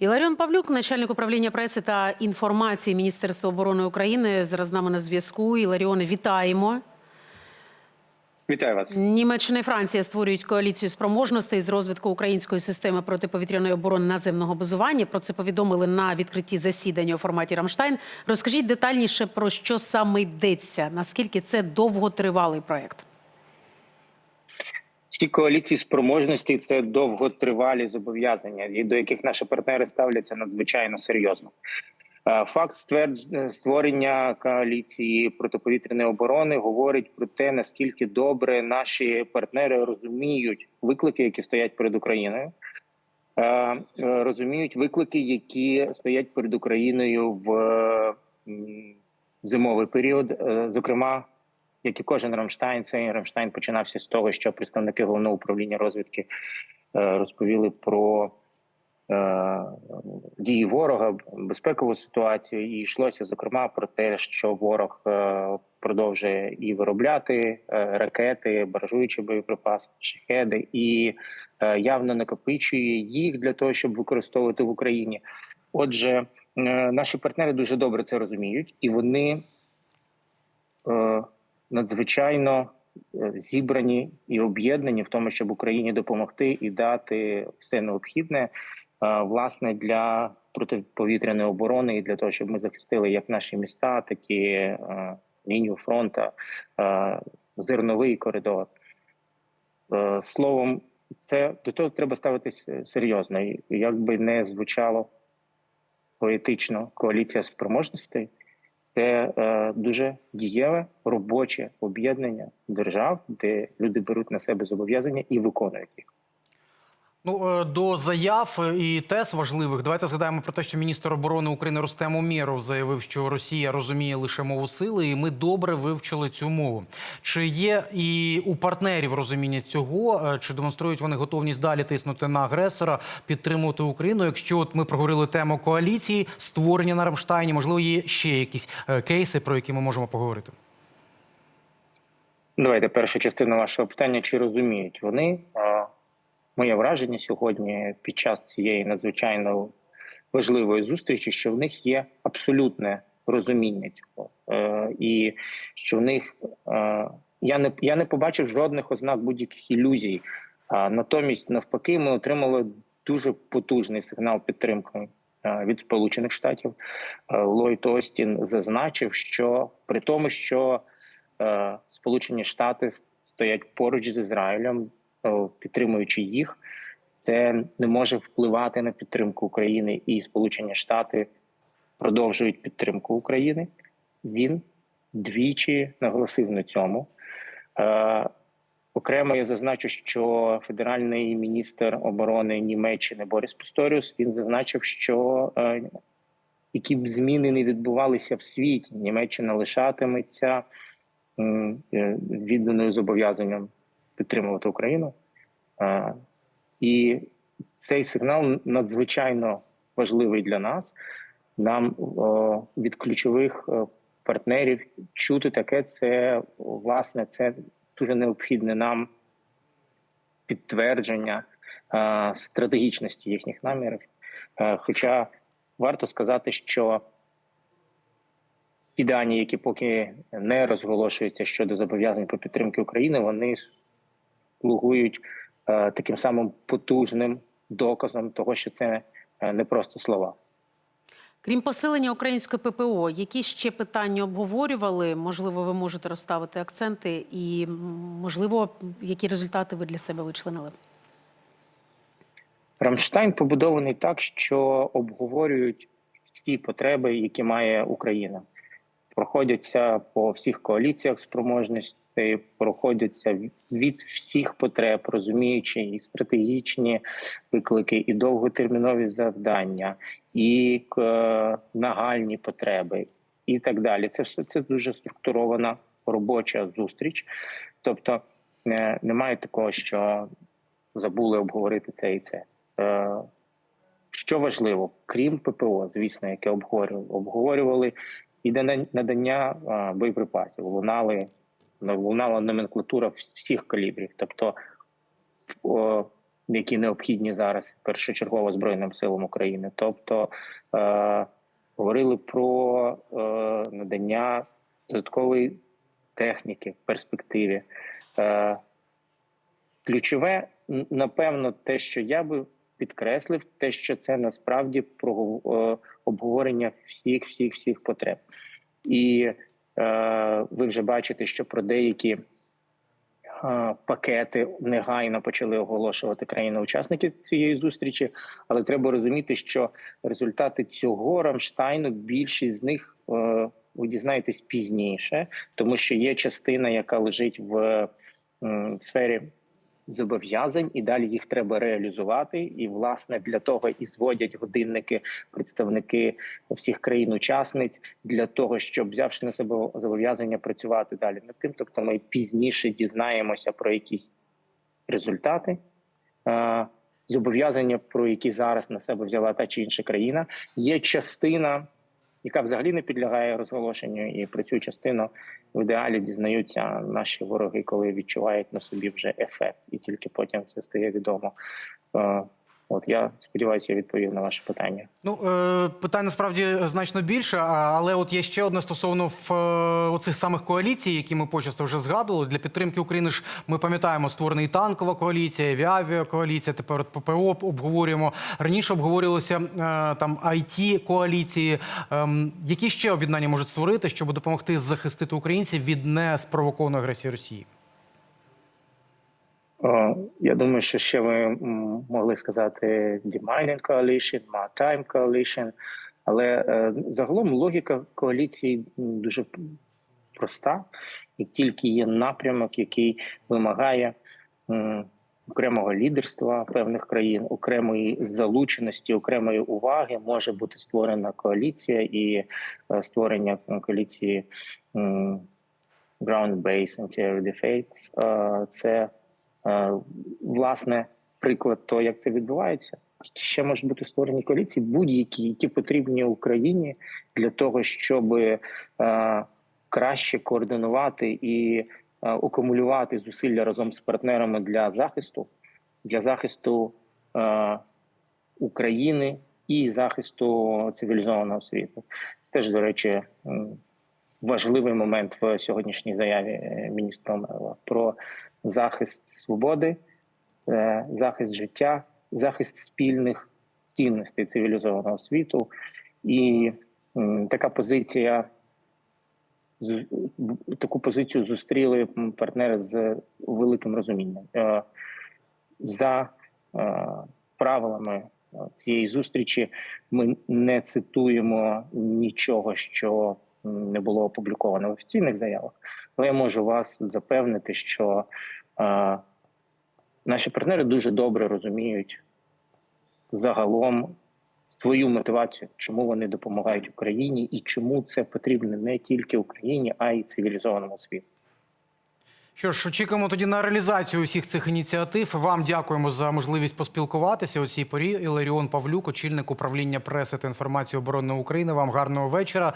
Іларіон Павлюк, начальник управління преси та інформації Міністерства оборони України, зараз з нами на зв'язку. Іларіоне, вітаємо. Вітаю вас. Німеччина і Франція створюють коаліцію спроможностей з розвитку української системи протиповітряної оборони наземного базування. Про це повідомили на відкритті засідання у форматі Рамштайн. Розкажіть детальніше про що саме йдеться, наскільки це довготривалий проект. Ці коаліції спроможності це довготривалі зобов'язання, і до яких наші партнери ставляться надзвичайно серйозно. Е, Факт ствердж- створення коаліції протиповітряної оборони говорить про те, наскільки добре наші партнери розуміють виклики, які стоять перед Україною, е, е, розуміють виклики, які стоять перед Україною в зимовий період, Е, зокрема. Як і кожен Рамштайн, цей Рамштайн починався з того, що представники головного управління розвідки е, розповіли про е, дії ворога, безпекову ситуацію, і йшлося зокрема про те, що ворог е, продовжує і виробляти ракети, баражуючі боєприпаси, шахеди, і явно накопичує їх для того, щоб використовувати в Україні. Отже, наші партнери дуже добре це розуміють, і вони надзвичайно е, зібрані і об'єднані в тому, щоб Україні допомогти і дати все необхідне е, власне для протиповітряної оборони і для того, щоб ми захистили як наші міста, так і е, лінію фронту, зерновий коридор. Словом, це до того треба ставитися серйозно. Як би не звучало поетично коаліція спроможностей, це е, дуже дієве робоче об'єднання держав, де люди беруть на себе зобов'язання і виконують їх. Ну е, до заяв і тез важливих. Давайте згадаємо про те, що міністр оборони України Рустем Умєров заявив, що Росія розуміє лише мову сили, і ми добре вивчили цю мову. Чи є і у партнерів розуміння цього, е, чи демонструють вони готовність далі тиснути на агресора, підтримувати Україну? Якщо от ми проговорили тему коаліції, створення на Рамштайні, можливо, є ще якісь е, кейси, про які ми можемо поговорити. Давайте першу частину вашого питання: чи розуміють вони? Моє враження сьогодні під час цієї надзвичайно важливої зустрічі, що в них є абсолютне розуміння цього, е, і що в них е, я не я не побачив жодних ознак будь-яких ілюзій. А натомість, навпаки, ми отримали дуже потужний сигнал підтримки е, від Сполучених Штатів. Ллойд Остін зазначив, що при тому, що Сполучені Штати стоять поруч з Ізраїлем, підтримуючи їх, це не може впливати на підтримку України, і Сполучені Штати продовжують підтримку України. Він двічі наголосив на цьому. Е, Окремо я зазначу, що федеральний міністр оборони Німеччини Борис Пісторіус він зазначив, що е, які б зміни не відбувалися в світі, Німеччина лишатиметься е, відданою зобов'язанням підтримувати Україну. І цей сигнал надзвичайно важливий для нас. Нам від ключових е, партнерів чути таке, це власне це дуже необхідне нам підтвердження стратегічності їхніх намірів. Хоча варто сказати, що ті дані, які поки не розголошуються щодо зобов'язань по підтримки України, вони слугують е, таким самим потужним доказом того, що це е, не просто слова. Крім посилення української ППО, які ще питання обговорювали? Можливо, ви можете розставити акценти, і можливо, які результати ви для себе вичленили? Рамштайн побудований так, що обговорюють всі потреби, які має Україна. Проходяться по всіх коаліціях спроможностей, проходяться від всіх потреб, розуміючи і стратегічні виклики, і довготермінові завдання, і е, нагальні потреби, і так далі. Це все це дуже структурована робоча зустріч. Тобто е, немає такого, що забули обговорити це і це. Е, Що важливо, крім ППО, звісно, яке обговорювали, обговорювали і надання- надання боєприпасів. Лунали лунала номенклатура всіх калібрів. Тобто які необхідні зараз першочергово збройним силам України. Тобто е, говорили про е, надання додаткової техніки в перспективі. Е, ключове, напевно, те, що я би підкреслив, те, що це насправді про е, обговорення всіх, всіх, всіх потреб. І ви вже бачите, що про деякі е, пакети негайно почали оголошувати країни-учасники цієї зустрічі, але треба розуміти, що результати цього Рамштайну більшість з них е, ви дізнаєтесь пізніше, тому що є частина, яка лежить в сфері зобов'язань, і далі їх треба реалізувати. І власне для того і зводять годинники представники всіх країн-учасниць для того, щоб взявши на себе зобов'язання працювати далі над тим. Тобто, ми пізніше дізнаємося про якісь результати. Зобов'язання, про які зараз на себе взяла та чи інша країна, є частина, яка взагалі не підлягає розголошенню, і про цю частину в ідеалі дізнаються наші вороги, коли відчувають на собі вже ефект, і тільки потім це стає відомо. От я сподіваюся, відповів на ваше питання. Ну, е, питань насправді значно більше, але от є ще одне стосовно в, е, оцих самих коаліцій, які ми почасто вже згадували. Для підтримки України ж ми пам'ятаємо створений танкова коаліція, авіакоаліція, тепер от ППО обговорюємо. Раніше обговорювалися е, там it коаліції. Ем, які ще об'єднання можуть створити, щоб допомогти захистити українців від неспровокованої агресії Росії? Е, Я думаю, що ще ви могли сказати Demining Coalition, Maritime Coalition, але е, загалом логіка коаліції дуже проста, і тільки є напрямок, який вимагає окремого лідерства певних країн, окремої залученості, окремої уваги, може бути створена коаліція і е, створення коаліції Ground-Based Anti-Air Defense, це власне приклад того, як це відбувається. Ще можуть бути створені коаліції, будь-які, які потрібні Україні для того, щоб е, краще координувати і е, акумулювати зусилля разом з партнерами для захисту, для захисту е, України і захисту цивілізованого світу. Це теж, до речі, важливий момент в сьогоднішній заяві е, міністра Омелова про захист свободи, е, захист життя, захист спільних цінностей цивілізованого світу. І така позиція таку позицію зустріли партнери з великим розумінням. Е, За правилами цієї зустрічі ми не цитуємо нічого, що не було опубліковано в офіційних заявах. Але я можу вас запевнити, що е, наші партнери дуже добре розуміють загалом свою мотивацію, чому вони допомагають Україні і чому це потрібно не тільки Україні, а й цивілізованому світу. Що ж, очікуємо тоді на реалізацію усіх цих ініціатив. Вам дякуємо за можливість поспілкуватися у цій порі. Іларіон Павлюк, очільник управління преси та інформації оборони України. Вам гарного вечора.